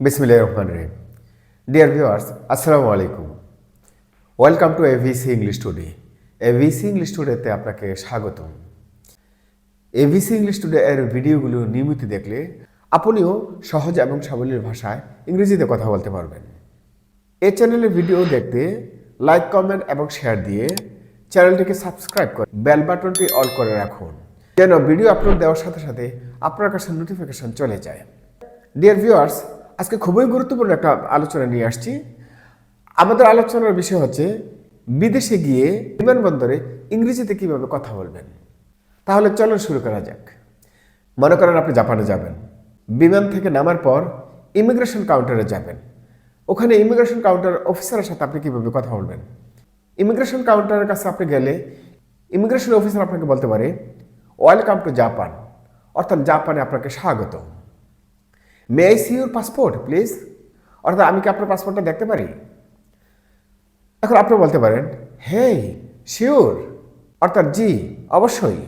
বিসমিল্লাহির রহমানির রহিম deer viewers আসসালামু আলাইকুম welcome to AVC English today AVC English টুডেতে আপনাকে স্বাগতম। এভিসি ইংলিশ টুডে এর ভিডিওগুলো নিয়মিত দেখলে আপনিও সহজ এবং সাবলীল ভাষায় ইংরেজিতে কথা বলতে পারবেন। এই চ্যানেলের ভিডিও দেখতে লাইক, কমেন্ট এবং শেয়ার দিয়ে চ্যানেলটিকে সাবস্ক্রাইব করে বেল বাটনটি অল করে রাখুন, যেন ভিডিও আপলোড দেওয়ার সাথে সাথে আপনার কাছে নোটিফিকেশন চলে যায়। ডিয়ার ভিউয়ার্স আজকে খুবই গুরুত্বপূর্ণ একটা আলোচনা নিয়ে আসছি। আমাদের আলোচনার বিষয় হচ্ছে, বিদেশে গিয়ে বিমানবন্দরে ইংরেজিতে কীভাবে কথা বলবেন? তাহলে চলুন শুরু করা যাক। মনে করেন আপনি জাপানে যাবেন। বিমান থেকে নামার পর ইমিগ্রেশন কাউন্টারে যাবেন। ওখানে ইমিগ্রেশন কাউন্টার অফিসারের সাথে আপনি কীভাবে কথা বলবেন? ইমিগ্রেশন কাউন্টারের কাছে আপনি গেলে ইমিগ্রেশন অফিসার আপনাকে বলতে পারে, ওয়েলকাম টু জাপান। অর্থাৎ জাপানে আপনাকে স্বাগত may I see your passport please অর্থাৎ আমি কি আপনার পাসপোর্টটা দেখতে পারি? এখন আপনি বলতে পারেন হেই শিওর অর্থাৎ, জি, অবশ্যই.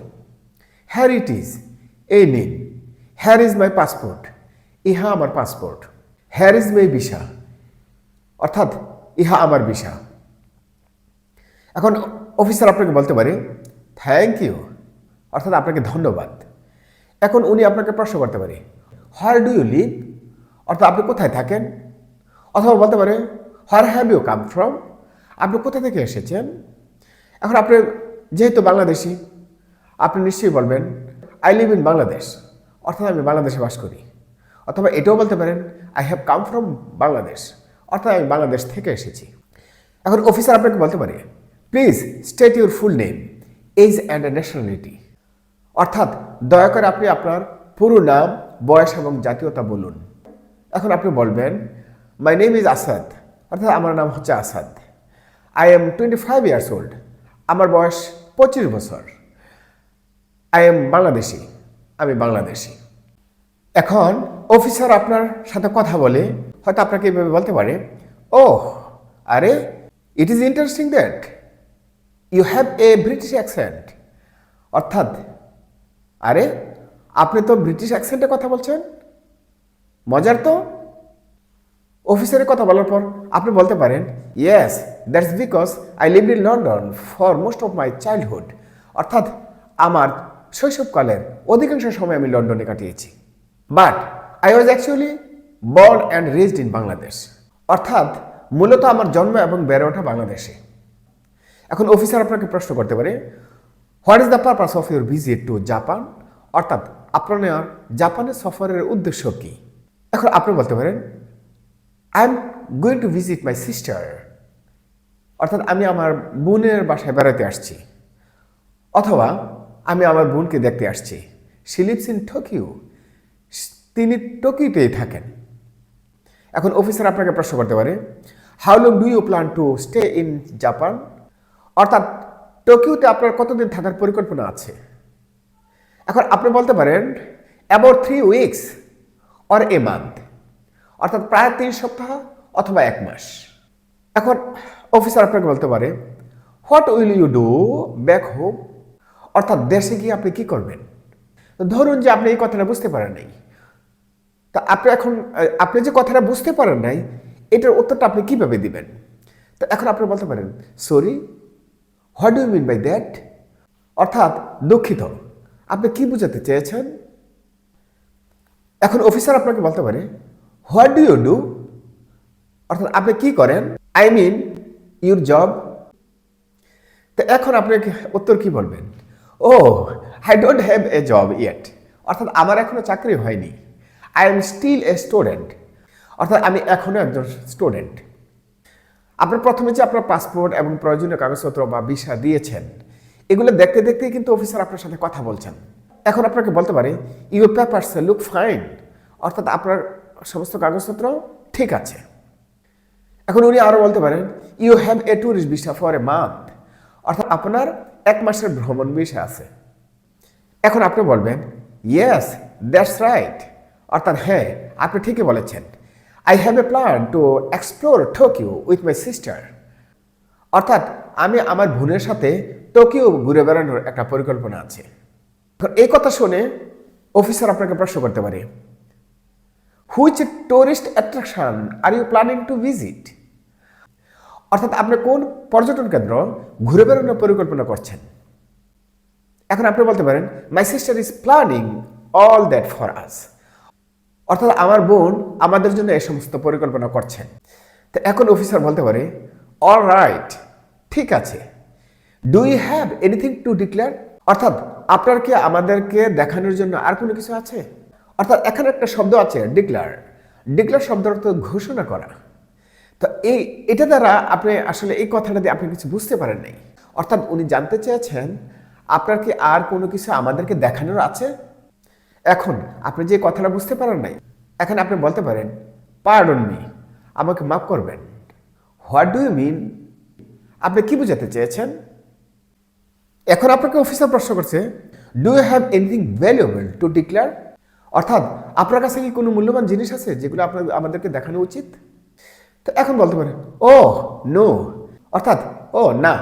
হ্যার ইট ইজ এই নিন। হ্যার ইজ মাই পাসপোর্ট ইহা আমার পাসপোর্ট হ্যার ইজ মাই ভিসা অর্থাৎ, ইহা আমার ভিসা এখন অফিসার আপনাকে বলতে পারে থ্যাংক ইউ অর্থাৎ, আপনাকে ধন্যবাদ। এখন উনি আপনাকে প্রশ্ন করতে পারে হোয়ার ডু ইউ লিভ অর্থাৎ আপনি কোথায় থাকেন? অথবা বলতে পারে where have you come from আপনি কোথা থেকে এসেছেন? এখন আপনি যেহেতু বাংলাদেশি, আপনি নিশ্চয়ই বলবেন আই লিভ ইন বাংলাদেশ অর্থাৎ আমি বাংলাদেশে বাস করি। অথবা এটাও বলতে পারেন I have come from Bangladesh অর্থাৎ আমি বাংলাদেশ থেকে এসেছি। এখন অফিসার আপনাকে বলতে পারে please state your full name age and nationality অর্থাৎ দয়া করে আপনি আপনার পুরো নাম বয়স এবং জাতীয়তা বলুন। এখন আপনি বলবেন মাই নেম ইজ আসাদ অর্থাৎ আমার নাম হচ্ছে Asad I am twenty five years old আমার বয়স পঁচিশ বছর। আই এম বাংলাদেশি, আমি বাংলাদেশি। এখন অফিসার আপনার সাথে কথা বলে, হয়তো আপনাকে এভাবে বলতে পারে ও আরে it is interesting that you have a British accent অর্থাৎ, আরে আপনি তো ব্রিটিশ অ্যাকসেন্টে কথা বলছেন। মজার তো। অফিসারের কথা বলার পর আপনি বলতে পারেন yes that's because I live in London for most of my childhood অর্থাৎ আমার শৈশবকালের অধিকাংশ সময় আমি লন্ডনে কাটিয়েছি। But I was actually born and raised in Bangladesh অর্থাৎ মূলত আমার জন্ম এবং বেড়ে ওঠা বাংলাদেশে। এখন অফিসার আপনাকে প্রশ্ন করতে পারে what is the purpose of your visit to Japan অর্থাৎ আপনার জাপানের সফরের উদ্দেশ্য কী? এখন আপনি বলতে পারেন I am going to visit my sister অর্থাৎ আমি আমার বোনের বাসায় বেড়াতে আসছি। অথবা আমি আমার বোনকে দেখতে আসছি। সি লিভস ইন টোকিও তিনি টোকিওতেই থাকেন। এখন অফিসার আপনাকে প্রশ্ন করতে পারে how long do you plan to stay in Japan অর্থাৎ টোকিওতে আপনার কতদিন থাকার পরিকল্পনা আছে? এখন আপনি বলতে পারেন about three weeks or a month অর্থাৎ প্রায় তিন সপ্তাহ অথবা এক মাস। এখন অফিসার আপনাকে বলতে পারে what will you do back home অর্থাৎ দেশে গিয়ে আপনি কি করবেন? ধরুন যে আপনি এই কথাটা বুঝতে পারেন নাই। তা আপনি এখন আপনি যে কথাটা বুঝতে পারেন নাই, এটার উত্তরটা আপনি কীভাবে দিবেন? তো এখন আপনি বলতে পারেন sorry what do mean by that অর্থাৎ দুঃখিত। আপনি কি বোঝাতে চেয়েছেন? এখন অফিসার আপনাকে বলতে পারে হোয়াট ডু ইউ ডু অর্থাৎ আপনি কি করেন? আই মিন ইউর জব তো এখন আপনি উত্তর কি বলবেন? ও I don't have a job yet অর্থাৎ আমার এখনও চাকরি হয়নি। I am still a student অর্থাৎ আমি এখনও একজন স্টুডেন্ট আপনার প্রথমে যে আপনার পাসপোর্ট এবং প্রয়োজনীয় কাগজপত্র বা ভিসা দিয়েছেন এগুলো দেখতে দেখতেই কিন্তু অফিসার আপনার সাথে কথা বলছেন। এখন আপনাকে বলতে পারে ইউর পেপারস লুক ফাইন অর্থাৎ আপনার সমস্ত কাগজপত্র ঠিক আছে। এখন উনি আরও বলতে পারেন you have a tourist visa for a month অর্থাৎ আপনার এক মাসের ভ্রমণ ভিসা আছে। এখন আপনি বলবেন ইয়েস দ্যাটস রাইট অর্থাৎ হ্যাঁ আপনি ঠিকই বলেছেন। I have a plan to explore Tokyo with my sister অর্থাৎ আমি আমার বোনের সাথে টোকিও ঘুরে বেড়ানোর একটা পরিকল্পনা আছে। এই কথা শুনে অফিসার আপনাকে প্রশ্ন করতে পারে which tourist attraction are you planning to visit অর্থাৎ আপনি কোন পর্যটন কেন্দ্র ঘুরে বেড়ানোর পরিকল্পনা করছেন? এখন আপনি বলতে পারেন my sister is planning all that for us অর্থাৎ আমার বোন আমাদের জন্য এই সমস্ত পরিকল্পনা করছেন তো এখন অফিসার বলতে পারে অল রাইট ঠিক আছে। Do you have anything to declare অর্থাৎ, আপনার কি আমাদেরকে দেখানোর জন্য আর কোনো কিছু আছে? অর্থাৎ, এখানে একটা শব্দ আছে ডিক্লার ডিক্লার শব্দের অর্থ ঘোষণা করা। তো এই, এটা দ্বারা আপনি আসলে এই কথাটা দিয়ে আপনি কিছু বুঝতে পারেন নাই। অর্থাৎ, উনি জানতে চেয়েছেন, আপনার কি আর কোনো কিছু আমাদেরকে দেখানোর আছে? এখন, আপনি যে কথাটা বুঝতে পারেন নাই, এখন আপনি বলতে পারেন পার্ডন মি আমাকে মাফ করবেন। হোয়াট ডু ইউ মিন আপনি কি বোঝাতে চেয়েছেন? এখন আপনাকে অফিসার প্রশ্ন করছে do you have anything valuable to declare অর্থাৎ, আপনার কাছে কি কোনো মূল্যবান জিনিস আছে যেগুলো আপনার, আমাদেরকে দেখানো উচিত? তো এখন বলতে পারেন ও নো অর্থাৎ ও না।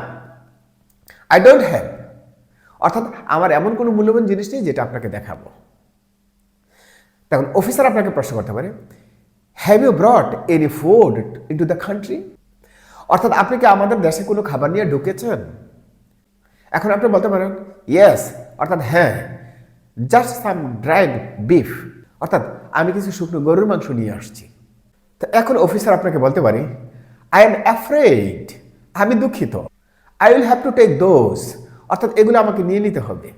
আই ডোন্ট হ্যাভ অর্থাৎ, আমার এমন কোনো মূল্যবান জিনিস নেই যেটা আপনাকে দেখাবো। তখন অফিসার আপনাকে প্রশ্ন করতে পারে have you brought any food into the country অর্থাৎ, আপনি কি আমাদের দেশে কোনো খাবার নিয়ে ঢুকেছেন? এখন আপনি বলতে পারেন ইয়েস অর্থাৎ হ্যাঁ। জাস্ট সাম ড্রাইড বিফ অর্থাৎ, আমি কিছু শুকনো গরুর মাংস নিয়ে আসছি। তো এখন অফিসার আপনাকে বলতে পারে আই এম অ্যাফ্রেড আমি দুঃখিত। I will have to take those অর্থাৎ, এগুলো আমাকে নিয়ে নিতে হবে।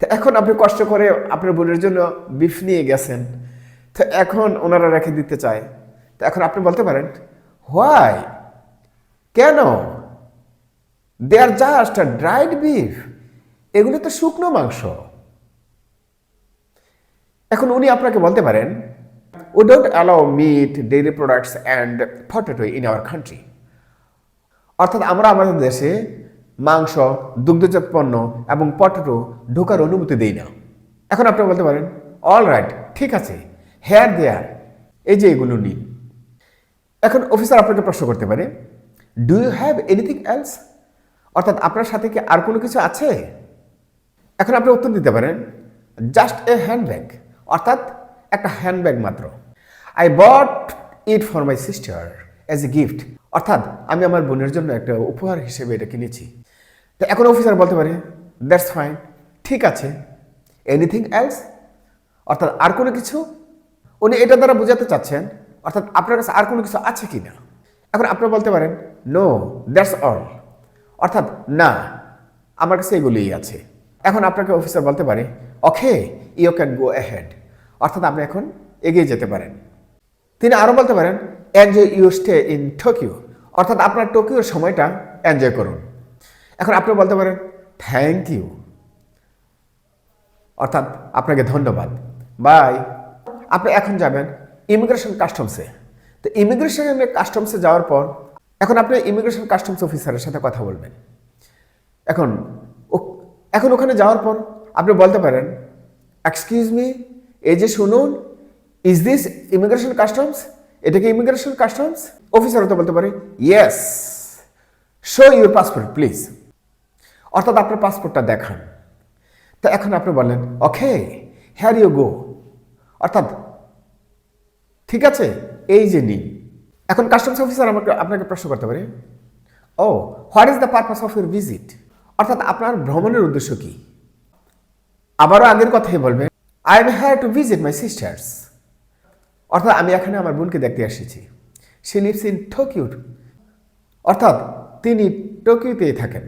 তো এখন আপনি কষ্ট করে আপনার বোনের জন্য বিফ নিয়ে গেছেন। তো এখন ওনারা রেখে দিতে চায়। তো এখন আপনি বলতে পারেন হোয়াই কেন? They are just dried beef এগুলো তো শুকনো মাংস। এখন উনি আপনাকে বলতে পারেন we don't allow meat dairy products and potato in our country অর্থাৎ আমরা আমাদের দেশে মাংস, দুগ্ধজাত পণ্য এবং পটেটো ঢোকার অনুমতি দেই না। এখন আপনি বলতে পারেন অল রাইট ঠিক আছে হেয়ার দেয়ার এই যে এগুলো নিন এখন অফিসার আপনাকে প্রশ্ন করতে পারে do you have anything else অর্থাৎ আপনার সাথে কি আর কোনো কিছু আছে? এখন আপনি উত্তর দিতে পারেন জাস্ট এ হ্যান্ডব্যাগ অর্থাৎ একটা হ্যান্ডব্যাগ মাত্র। I bought it for my sister as a gift অর্থাৎ আমি আমার বোনের জন্য একটা উপহার হিসেবে এটা কিনেছি। তো এখন অফিসার বলতে পারে দ্যাটস ফাইন ঠিক আছে এনিথিং এলস অর্থাৎ আর কোনো কিছু? উনি এটা দ্বারা বোঝাতে চাচ্ছেন, অর্থাৎ আপনার কাছে আর কোনো কিছু আছে কি না এখন আপনি বলতে পারেন নো দ্যাটস অল অর্থাৎ, না, আমার কাছে এগুলিই আছে। এখন আপনাকে অফিসার বলতে পারে, okay you can go ahead অর্থাৎ আপনি এখন এগিয়ে যেতে পারেন। তিনি আরও বলতে পারেন enjoy you stay in Tokyo অর্থাৎ আপনার টোকিওর সময়টা এনজয় করুন। এখন আপনি বলতে পারেন থ্যাংক ইউ অর্থাৎ আপনাকে ধন্যবাদ। বাই। আপনি এখন যাবেন ইমিগ্রেশন কাস্টমসে। তো ইমিগ্রেশন কাস্টমসে যাওয়ার পর এখন আপনি ইমিগ্রেশন কাস্টমস অফিসারের সাথে কথা বলবেন। এখন এখন ওখানে যাওয়ার পর আপনি বলতে পারেন এক্সকিউজ মি এই যে শুনুন ইজ দিস ইমিগ্রেশন কাস্টমস এটা কি ইমিগ্রেশন কাস্টমস অফিসার হতে বলতে পারে yes show your passport please অর্থাৎ আপনার পাসপোর্টটা দেখান। তো এখন আপনি বললেন ওকে হ্যার ইউ গো অর্থাৎ, ঠিক আছে, এই যে নিন। এখন কাস্টমস অফিসার আমাকে, আপনাকে প্রশ্ন করতে পারে? ও what is the purpose of your visit অর্থাৎ আপনার ভ্রমণের উদ্দেশ্য কি? আবারও আগের কথাই বলবেন I am here to visit my sister's অর্থাৎ আমি এখানে আমার বোনকে দেখতে এসেছি। সে লিভস ইন টোকিও অর্থাৎ তিনি টোকিওতেই থাকেন।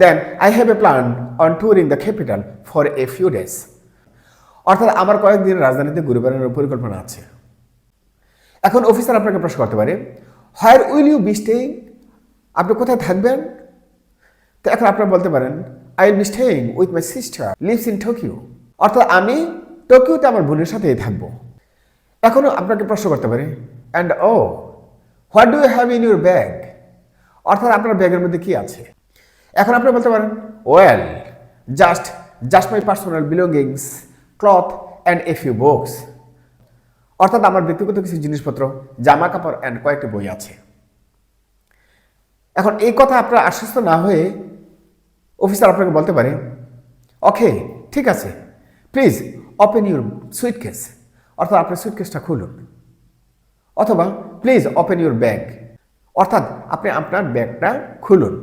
Then I have a plan on touring the capital for a few days অর্থাৎ আমার কয়েকদিন রাজধানীতে ঘুরে বেড়ানোর পরিকল্পনা আছে। এখন অফিসার আপনাকে প্রশ্ন করতে পারে where will you be staying আপনি কোথায় থাকবেন? তো এখন আপনারা বলতে পারেন I will be staying with my sister lives in Tokyo অর্থাৎ আমি টোকিওতে আমার বোনের সাথেই থাকব। এখনও আপনাকে প্রশ্ন করতে পারে and oh what do you have in your bag অর্থাৎ আপনার ব্যাগের মধ্যে কি আছে? এখন আপনি বলতে পারেন well just just my personal belongings cloth and a few books অর্থাৎ আমার ব্যক্তিগত কিছু জিনিসপত্র জামা কাপড় অ্যান্ড কয়েকটি বই আছে। এখন এই কথা আপনার আশ্বস্ত না হয়ে অফিসার আপনাকে বলতে পারে, ওকে, ঠিক আছে please open your suitcase অর্থাৎ আপনার সুটকেসটা খুলুন। অথবা প্লিজ ওপেন ইউর ব্যাগ অর্থাৎ আপনি আপনার ব্যাগটা খুলুন।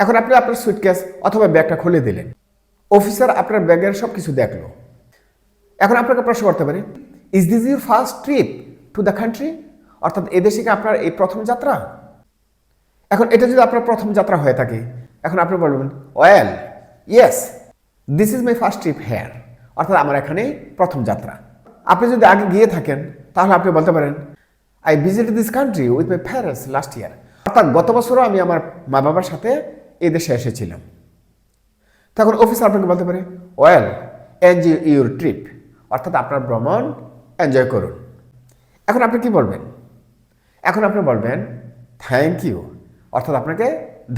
এখন আপনি আপনার সুটকেস অথবা ব্যাগটা খুলে দিলেন। অফিসার আপনার ব্যাগের সব কিছু দেখল। এখন আপনাকে প্রশ্ন করতে পারে is this your first trip to the country অর্থাৎ এদেশে কি আপনার এই প্রথম যাত্রা? এখন এটা যদি আপনার প্রথম যাত্রা হয়ে থাকে, এখন আপনি বলবেন well yes this is my first trip here অর্থাৎ আমার এখানে প্রথম যাত্রা। আপনি যদি আগে গিয়ে থাকেন, তাহলে আপনি বলতে পারেন I visit this country with my parents last year অর্থাৎ গত বছরও আমি আমার মা বাবার সাথে এই দেশে এসেছিলাম। তখন অফিসার আপনাকে বলতে পারে ওয়েল এনজয় ইউর ট্রিপ অর্থাৎ আপনার ভ্রমণ এনজয় করুন। এখন আপনি কি বলবেন? এখন আপনি বলবেন থ্যাংক ইউ অর্থাৎ আপনাকে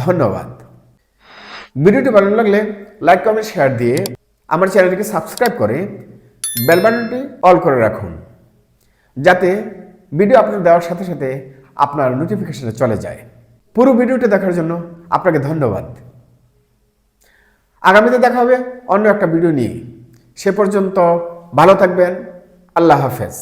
ধন্যবাদ। ভিডিওটি ভালো লাগলে লাইক, কমেন্ট, শেয়ার দিয়ে আমার চ্যানেলটিকে সাবস্ক্রাইব করে বেল বাটনটি অল করে রাখুন। যাতে ভিডিও আপলোড দেওয়ার সাথে সাথে আপনার নোটিফিকেশনে চলে যায়। পুরো ভিডিওটি দেখার জন্য আপনাকে ধন্যবাদ। আগামীতে দেখা হবে অন্য একটা ভিডিও নিয়ে। সে পর্যন্ত ভালো থাকবেন। আল্লাহ হাফেজ